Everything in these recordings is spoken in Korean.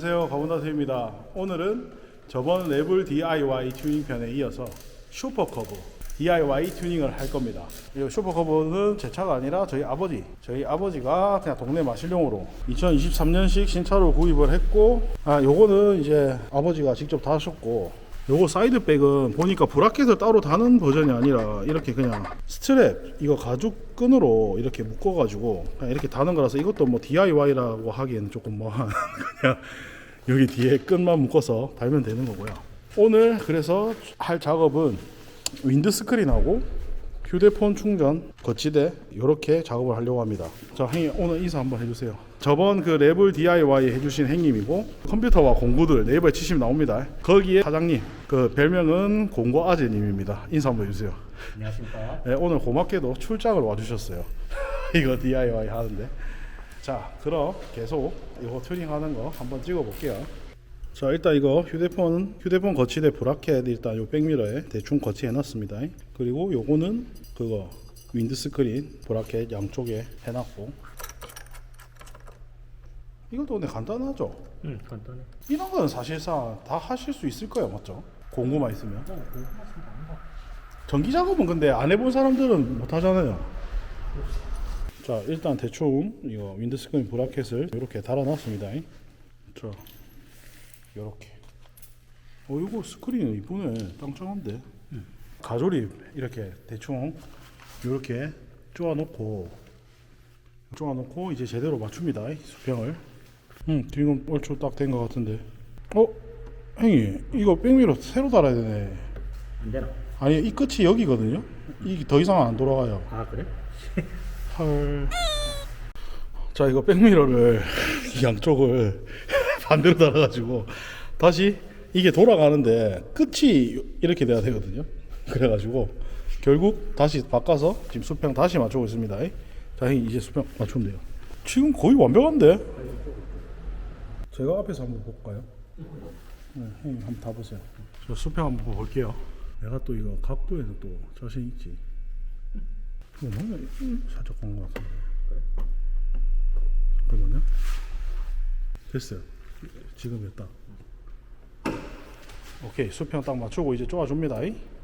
안녕하세요. 가본다트입니다. 오늘은 저번 레블 DIY 튜닝 편에 이어서 슈퍼 커브 DIY 튜닝을 할 겁니다. 이 슈퍼 커브는 제 차가 아니라 저희 아버지 저희 아버지가 그냥 동네 마실용으로 2023년식 신차로 구입을 했고 아 요거는 이제 아버지가 직접 다 하셨고 요거 사이드백은 보니까 브라켓을 따로 다는 버전이 아니라 이렇게 그냥 스트랩 이거 가죽 끈으로 이렇게 묶어가지고 이렇게 다는 거라서 이것도 뭐 DIY라고 하기에는 조금 뭐 그냥 여기 뒤에 끈만 묶어서 달면 되는 거고요. 오늘 그래서 할 작업은 윈드 스크린하고 휴대폰 충전 거치대 이렇게 작업을 하려고 합니다. 자, 행님 오늘 인사 한번 해주세요. 저번 그 랩을 DIY 해주신 행님이고 컴퓨터와 공구들 네이버에 치시면 나옵니다. 거기에 사장님 그 별명은 공고 아재님입니다. 인사 한번 해주세요. 안녕하십니까. 네, 오늘 고맙게도 출장을 와주셨어요. 이거 DIY 하는데. 자, 그럼 계속 이거 튜닝하는 거 한번 찍어볼게요. 자, 일단 이거 휴대폰 휴대폰 거치대 브라켓 일단 요 백미러에 대충 거치해놨습니다. 그리고 요거는 그거 윈드 스크린 브라켓 양쪽에 해놨고. 이것도 근데 간단하죠. 응, 간단해. 이런 거는 사실상 다 하실 수 있을 거예요, 맞죠? 공구만 있으면. 어, 공부하시면 안 봐. 전기 작업은 근데 안 해본 사람들은 못 하잖아요. 자, 일단 대충 이거 윈드스크린 브라켓을 이렇게 달아놨습니다. 자, 이렇게. 어, 이거 스크린 이쁘네. 땅짱한데. 가조립 이렇게 대충 이렇게 쪼아놓고 쪼아놓고 이제 제대로 맞춥니다. 수평을. 응, 지금 얼추 딱 된 것 같은데. 어, 형이 이거 백미러 새로 달아야 되네. 안 되나? 아니 이 끝이 여기거든요. 이게 더 이상 안 돌아가요. 아, 그래? 헐. 자 이거 백미러를 양쪽을 반대로 달아가지고 다시 이게 돌아가는데 끝이 이렇게 돼야 되거든요. 그래가지고 결국 다시 바꿔서 지금 수평 다시 맞추고 있습니다. 자 형님 이제 수평 맞추면 돼요. 지금 거의 완벽한데? 제가 앞에서 한번 볼까요? 네, 형님 한번 다 보세요. 저 수평 한번 볼게요. 내가 또 이거 각도에서 또 자신 있지. 이거 음, 살짝 간것 같은데. 잠깐만요. 됐어요. 지금 됐다. 오케이 수평 딱 맞추고 이제 쪼아줍니다.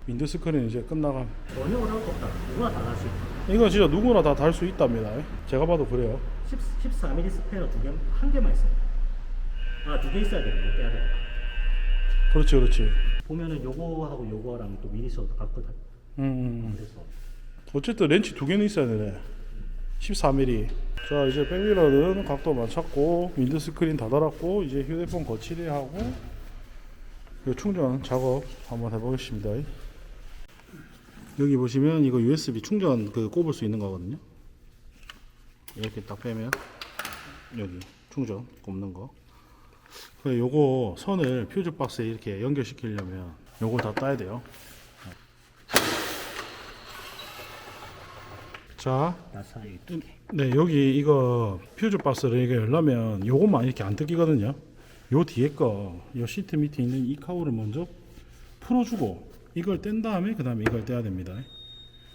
윈드 스크린 이제 끝나감. 전혀 어려울 거 없다. 누구나 다 할 수 있다. 이건 진짜 누구나 다 달 수 있답니다. 제가 봐도 그래요. 10, 14mm 스페어 두 개, 한 개만 있어요. 아, 두 개 있어야 돼. 이거 떼야 돼. 그렇지, 그렇지. 보면은 요거하고 요거랑 또 미니셔도 같거든. 음, 음, 음. 그래서 어쨌든 렌치 두 개는 있어야 되네. 14mm. 자 이제 백미러는 각도 맞췄고 윈드 스크린 다 달았고 이제 휴대폰 거치대 하고 이 충전 작업 한번 해보겠습니다. 여기 보시면 이거 USB 충전 그 꼽을 수 있는 거거든요. 이렇게 딱 빼면 여기 충전 꼽는 거. 그래 요거 선을 퓨즈 박스에 이렇게 연결시키려면 요걸 다 따야 돼요. 자. 네 여기 이거 퓨즈 박스를 이게 열려면 요것만 이렇게 안 뜯기거든요. 요 뒤에 거, 요 시트 밑에 있는 이 카우를 먼저 풀어주고 이걸 뗀 다음에 그 다음에 이걸 떼야 됩니다.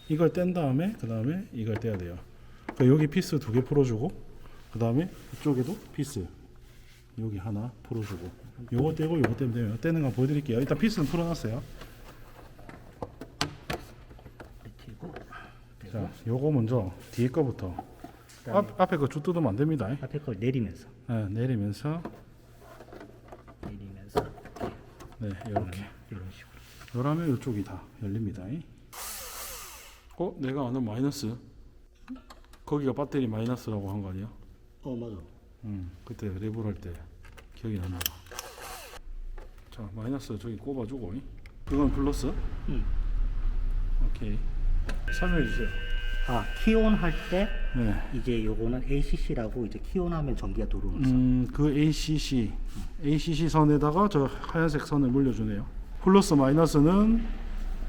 이걸 뗀 다음에 그 다음에 이걸 떼야 돼요. 그 여기 피스 두 개 풀어주고 그 다음에 이쪽에도 피스 여기 하나 풀어주고 요거 떼고 요거 떼면 돼요. 떼는 거 보여드릴게요. 일단 피스는 풀어놨어요. 자, 요거 먼저 뒤에 거부터 앞, 앞에 거쭉 뜯으면 안 됩니다. 앞에 걸 내리면서. 네, 내리면서 내리면서. 네 이렇게 이런 식으로. 열하면 이쪽이 다 열립니다. 어 내가 아는 마이너스 거기가 배터리 마이너스라고 한 거 아니야? 어, 맞아. 응 그때 레벨 할때 기억이 난다. 자 마이너스 저기 꼽아주고 그건 플러스. 응. 오케이 설명해 주세요. 아, 키온 할 때 네. 이제 요거는 ACC라고 이제 키온하면 전기가 들어오는 선. 음, 그 ACC, ACC 선에다가 저 하얀색 선을 물려주네요. 플러스 마이너스는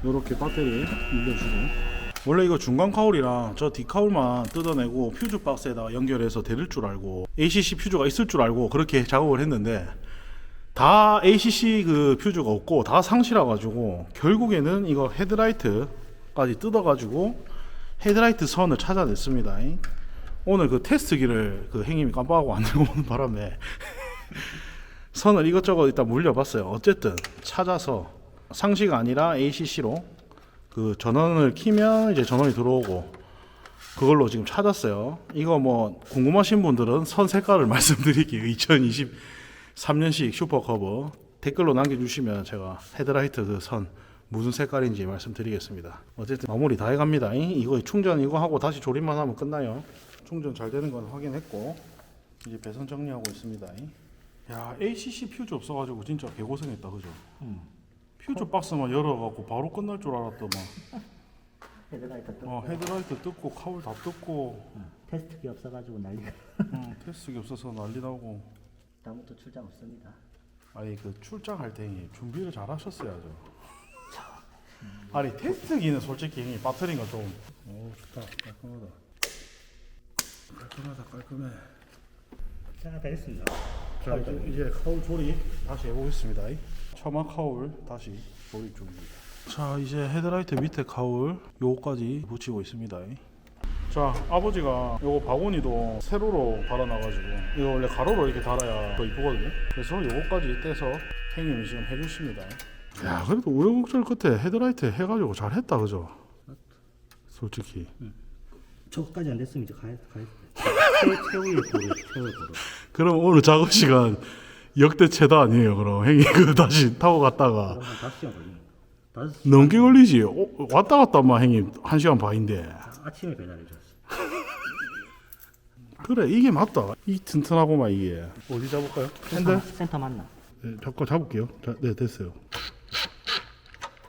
이렇게 배터리에 물려주고. 원래 이거 중간 카울이랑 저 뒷 카울만 뜯어내고 퓨즈 박스에다가 연결해서 대를 줄 알고 ACC 퓨즈가 있을 줄 알고 그렇게 작업을 했는데 다 ACC 그 퓨즈가 없고 다 상실해 가지고 결국에는 이거 헤드라이트까지 뜯어 가지고 헤드라이트 선을 찾아냈습니다. 오늘 그 테스트기를 그 행님이 깜빡하고 안 들고 오는 바람에 선을 이것저것 일단 물려봤어요. 어쨌든 찾아서 상시가 아니라 ACC로 그 전원을 키면 이제 전원이 들어오고 그걸로 지금 찾았어요. 이거 뭐 궁금하신 분들은 선 색깔을 말씀드릴게요. 2023년식 슈퍼 커버 댓글로 남겨주시면 제가 헤드라이트 그 선 무슨 색깔인지 말씀드리겠습니다. 어쨌든 마무리 다 해갑니다. 이- 이거 충전 이거 하고 다시 조립만 하면 끝나요. 충전 잘 되는 건 확인했고 이제 배선 정리하고 있습니다. 야 ACC 퓨즈 없어가지고 진짜 개고생했다 그죠? 퓨즈 박스만 열어갖고 바로 끝날 줄 알았더만. 헤드라이트 또 어, 헤드라이트 뜯고 카울 다 뜯고. 테스트기 없어가지고 난리가. 어, 테스트기 없어서 난리 나고. 다음부터 출장 없습니다. 아니 그 출장할 때 형님 준비를 잘 하셨어야죠. 아니 테스트기는 솔직히 형님 빠트린 거좀오 좋다 깔끔하다 깔끔하다 깔끔해. 자, 다 했습니다. 자 이제, 이제 카울 조립 다시 해보겠습니다. 처마 카울 다시 조립 중입니다. 자 이제 헤드라이트 밑에 카울 요거까지 붙이고 있습니다. 자 아버지가 요거 바구니도 세로로 달아놔가지고 이거 원래 가로로 이렇게 달아야 더 이쁘거든요. 그래서 요거까지 떼서 형님이 지금 해주십니다. 야 그래도 우여곡절 끝에 헤드라이트 해가지고 잘했다 그죠? 솔직히. 저거까지 안 됐으면 이제 가야 가야. 최 최후의 고를 최후의 고를. 그럼 오늘 작업 시간 역대 최다 아니에요 그럼 형님 그 다시 타고 갔다가 그럼 한 다섯 시간 걸립니다. 다섯 시 넘게 걸리지 어, 왔다 갔다만 형님 한 시간 반인데 아침에 배달해 줬어. 그래 이게 맞다 이 튼튼하고만 이게 어디 잡을까요? 핸들? 센터 맞나? 네, 잠깐 잡을게요 자, 네 됐어요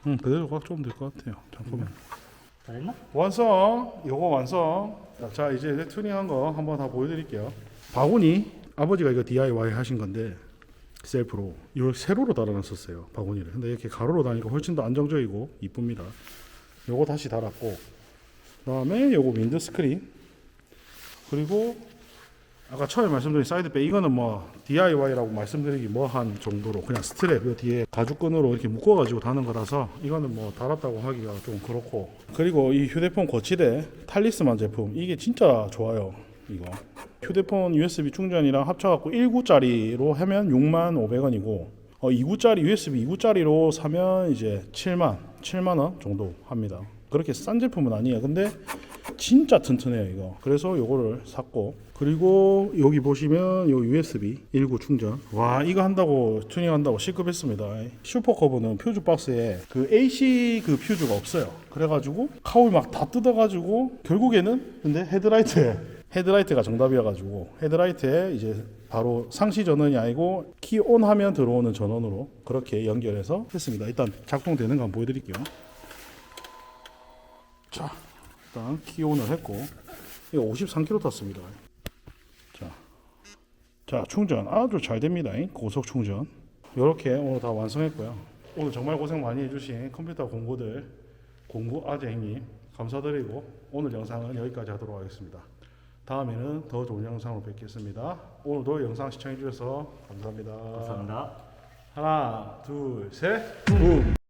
응 그대로 꽉 조면 될 것 같아요 잠깐만 잘했나? 완성. 요거 완성. 자 이제 튜닝한 거 한번 다 보여드릴게요. 바구니 아버지가 이거 DIY 하신 건데 셀프로. 이걸 세로로 달아놨었어요 바구니를. 근데 이렇게 가로로 다니까 훨씬 더 안정적이고 이쁩니다. 요거 다시 달았고. 그 다음에 요거 윈드 스크린. 그리고 아까 처음에 말씀드린 사이드백 이거는 뭐 DIY라고 말씀드리기 뭐한 정도로 그냥 스트랩 요 뒤에 가죽끈으로 이렇게 묶어가지고 다는 거라서 이거는 뭐 달았다고 하기가 좀 그렇고. 그리고 이 휴대폰 거치대 탈리스만 제품 이게 진짜 좋아요 이거. 휴대폰 USB 충전이랑 합쳐갖고 1구짜리로 하면 6만 500원이고 어, 2구짜리 USB 2구짜리로 사면 이제 7만 7만 원 정도 합니다. 그렇게 싼 제품은 아니에요. 근데 진짜 튼튼해요 이거. 그래서 요거를 샀고 그리고 여기 보시면 요 USB 1구 충전. 와 이거 한다고 튜닝한다고 시급했습니다. 슈퍼커버는 퓨즈 박스에 그 AC 그 퓨즈가 없어요. 그래가지고 카울 막 다 뜯어가지고 결국에는 근데 헤드라이트에 헤드라이트가 정답이어가지고 헤드라이트에 이제 바로 상시 전원이 아니고 키온 하면 들어오는 전원으로 그렇게 연결해서 했습니다. 일단 작동되는 거 한번 보여드릴게요. 자 일단 키온을 했고 이거 53km 탔습니다. 자, 자 충전 아주 잘 됩니다. 고속 충전. 이렇게 오늘 다 완성했고요. 오늘 정말 고생 많이 해주신 컴퓨터 공고들 공구 아재님 감사드리고 오늘 영상은 여기까지 하도록 하겠습니다. 다음에는 더 좋은 영상으로 뵙겠습니다. 오늘도 영상 시청해주셔서 감사합니다. 감사합니다. 하나, 둘, 셋, 붐.